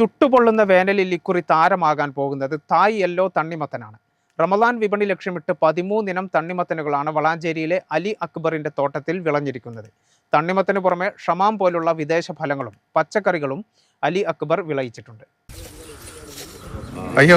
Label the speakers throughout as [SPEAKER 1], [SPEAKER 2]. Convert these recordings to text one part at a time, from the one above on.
[SPEAKER 1] ചുട്ടുപൊള്ളുന്ന വേനലിൽ ഇക്കുറി താരമാകാൻ പോകുന്നത് തായ് യെല്ലോ തണ്ണിമത്തനാണ്. റമദാൻ വിപണി ലക്ഷ്യമിട്ട് പതിമൂന്നിനം തണ്ണിമത്തനുകളാണ് വളാഞ്ചേരിയിലെ അലി അക്ബറിന്റെ തോട്ടത്തിൽ വിളഞ്ഞിരിക്കുന്നത്. തണ്ണിമത്തന് പുറമെ ഷമാം പോലുള്ള വിദേശ ഫലങ്ങളും പച്ചക്കറികളും അലി അക്ബർ വിളയിച്ചിട്ടുണ്ട്.
[SPEAKER 2] അയ്യോ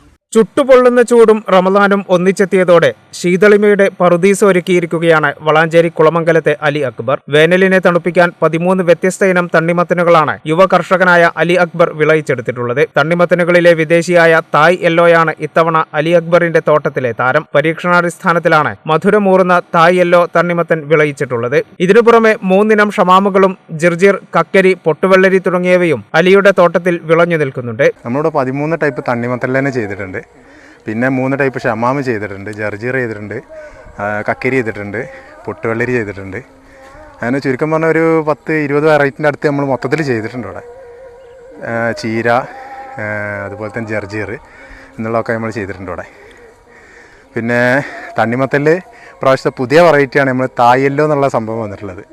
[SPEAKER 1] ചുട്ടുപൊള്ളുന്ന ചൂടും റമദാനും ഒന്നിച്ചെത്തിയതോടെ ശീതളിമയുടെ പറുദീസ ഒരുക്കിയിരിക്കുകയാണ് വളാഞ്ചേരി കുളമംഗലത്തെ അലി അക്ബർ. വേനലിനെ തണുപ്പിക്കാൻ പതിമൂന്ന് വ്യത്യസ്ത ഇനം തണ്ണിമത്തനുകളാണ് യുവ കർഷകനായ അലി അക്ബർ വിളയിച്ചെടുത്തിട്ടുള്ളത്. തണ്ണിമത്തനുകളിലെ വിദേശിയായ തായ് യെല്ലോയാണ് ഇത്തവണ അലി അക്ബറിന്റെ തോട്ടത്തിലെ താരം. പരീക്ഷണാടിസ്ഥാനത്തിലാണ് മധുരമൂറുന്ന തായ് യെല്ലോ തണ്ണിമത്തൻ വിളയിച്ചിട്ടുള്ളത്. ഇതിനു പുറമെ മൂന്നിനം ഷമാമുകളും ജിർജിർ കക്കരി പൊട്ടുവെള്ളരി തുടങ്ങിയവയും അലിയുടെ തോട്ടത്തിൽ വിളഞ്ഞു നിൽക്കുന്നുണ്ട്.
[SPEAKER 3] നമ്മളിവിടെ പതിമൂന്ന് ടൈപ്പ് തണ്ണിമത്തൽ തന്നെ ചെയ്തിട്ടുണ്ട്. പിന്നെ മൂന്ന് ടൈപ്പ് ഷമാമ് ചെയ്തിട്ടുണ്ട് ജർജീർ ചെയ്തിട്ടുണ്ട് കക്കരി ചെയ്തിട്ടുണ്ട് പൊട്ടുവെള്ളരി ചെയ്തിട്ടുണ്ട്. അങ്ങനെ ചുരുക്കം പറഞ്ഞാൽ ഒരു പത്ത് ഇരുപത് വെറൈറ്റിന്റെ അടുത്ത് നമ്മൾ മൊത്തത്തിൽ ചെയ്തിട്ടുണ്ട് ഇവിടെ. ആ, ചീര അതുപോലെ തന്നെ ജർജീർ എന്നുള്ളതൊക്കെ നമ്മൾ ചെയ്തിട്ടുണ്ട് ഇവിടെ. പിന്നെ തണ്ണിമത്തൽ പ്രാവശ്യത്തെ പുതിയ വെറൈറ്റിയാണ് നമ്മൾ തായല്ലോ എന്നുള്ള സംഭവം വന്നിട്ടുള്ളത്.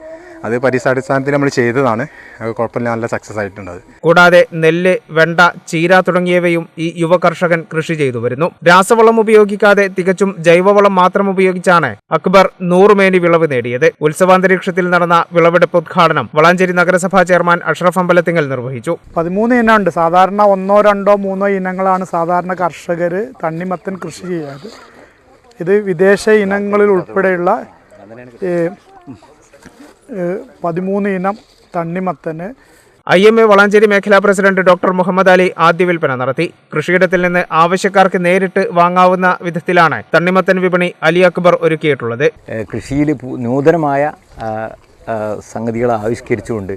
[SPEAKER 3] അത് പരിസരാടിസ്ഥാനത്തിൽ നമ്മൾ ചെയ്തതാണ്. അത് കുഴപ്പമില്ല നല്ല സക്സസ് ആയിട്ടുണ്ട് അത്.
[SPEAKER 1] കൂടാതെ നെല്ല് വെണ്ട ചീര തുടങ്ങിയവയും ഈ യുവ കർഷകൻ കൃഷി ചെയ്തു വരുന്നു. രാസവളം ഉപയോഗിക്കാതെ തികച്ചും ജൈവവളം മാത്രം ഉപയോഗിച്ചാണ് അക്ബർ നൂറുമേനി വിളവ് നേടിയത്. ഉത്സവാന്തരീക്ഷത്തിൽ നടന്ന വിളവെടുപ്പ് ഉദ്ഘാടനം വളാഞ്ചേരി നഗരസഭാ ചെയർമാൻ അഷ്റഫ് അമ്പലത്തിങ്ങൽ നിർവഹിച്ചു.
[SPEAKER 4] പതിമൂന്ന് ഇനമുണ്ട്. സാധാരണ ഒന്നോ രണ്ടോ മൂന്നോ ഇനങ്ങളാണ് സാധാരണ കർഷകർ തണ്ണിമത്തൻ കൃഷി ചെയ്യാറ് ഇത് വിദേശ ഇനങ്ങളിൽ ഉൾപ്പെടെയുള്ള പതിമൂന്ന് ഇനം തണ്ണിമത്തന്.
[SPEAKER 1] ഐ എം എ വളാഞ്ചേരി മേഖലാ പ്രസിഡന്റ് ഡോക്ടർ മുഹമ്മദ് അലി ആദ്യ വിൽപ്പന നടത്തി. കൃഷിയിടത്തിൽ നിന്ന് ആവശ്യക്കാർക്ക് നേരിട്ട് വാങ്ങാവുന്ന വിധത്തിലാണ് തണ്ണിമത്തൻ വിപണി അലി അക്ബർ ഒരുക്കിയിട്ടുള്ളത്.
[SPEAKER 5] കൃഷിയിൽ നൂതനമായ സംഗതികൾ ആവിഷ്കരിച്ചുകൊണ്ട്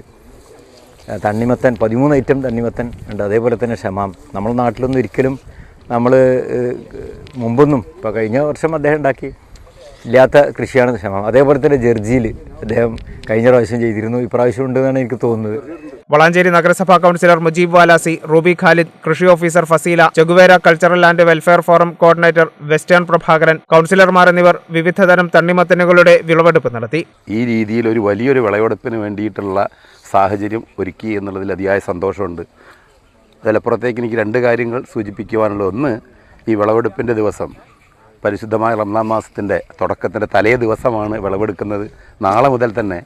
[SPEAKER 5] തണ്ണിമത്തൻ പതിമൂന്ന് ഐറ്റം തണ്ണിമത്തൻ ഉണ്ട്. അതേപോലെ തന്നെ ക്ഷമാം നമ്മുടെ നാട്ടിലൊന്നും ഒരിക്കലും നമ്മൾ മുമ്പൊന്നും ഇപ്പോൾ കഴിഞ്ഞ വർഷം അദ്ദേഹം ഉണ്ടാക്കി ഇല്ലാത്ത കൃഷിയാണ് ഷമാം അതേപോലെ തന്നെ ജർജിയിൽ അദ്ദേഹം കഴിഞ്ഞ പ്രാവശ്യം ചെയ്തിരുന്നു. ഇപ്രാവശ്യം ഉണ്ടെന്നാണ് എനിക്ക് തോന്നുന്നത്.
[SPEAKER 1] വളാഞ്ചേരി നഗരസഭാ കൗൺസിലർ മുജീബ് വാലാസി റൂബി ഖാലിദ് കൃഷി officer Faseela Che Guevara cultural and welfare forum coordinator western Prabhakaran കൗൺസിലർമാർ എന്നിവർ വിവിധതരം തണ്ണിമത്തനുകളുടെ വിളവെടുപ്പ് നടത്തി.
[SPEAKER 6] ഈ രീതിയിൽ ഒരു വലിയൊരു വിളവെടുപ്പിന് വേണ്ടിയിട്ടുള്ള സാഹചര്യം ഒരുക്കി എന്നുള്ളതിൽ അതിയായ സന്തോഷമുണ്ട്. അതിലപ്പുറത്തേക്ക് എനിക്ക് രണ്ട് കാര്യങ്ങൾ സൂചിപ്പിക്കുവാനുള്ള ഒന്ന് ഈ വിളവെടുപ്പിന്റെ ദിവസം പരിശുദ്ധമായ റംസാൻ മാസത്തിന്റെ തുടക്കത്തിന്റെ തലേ ദിവസമാണ് വിളവെടുക്കുന്നത്. നാളെ മുതൽ തന്നെ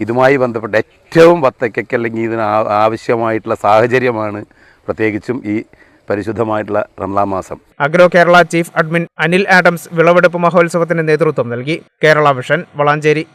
[SPEAKER 6] ഇതുമായി ബന്ധപ്പെട്ട ഏറ്റവും വത്തയ്ക്കൊക്കെ അല്ലെങ്കിൽ ഇതിന് ആവശ്യമായിട്ടുള്ള സാഹചര്യമാണ് പ്രത്യേകിച്ചും ഈ പരിശുദ്ധമായിട്ടുള്ള റംസാൻ മാസം.
[SPEAKER 1] Agro Kerala chief admin Anil Adams വിളവെടുപ്പ് മഹോത്സവത്തിന് നേതൃത്വം നൽകി. കേരള വിഷൻ വളാഞ്ചേരി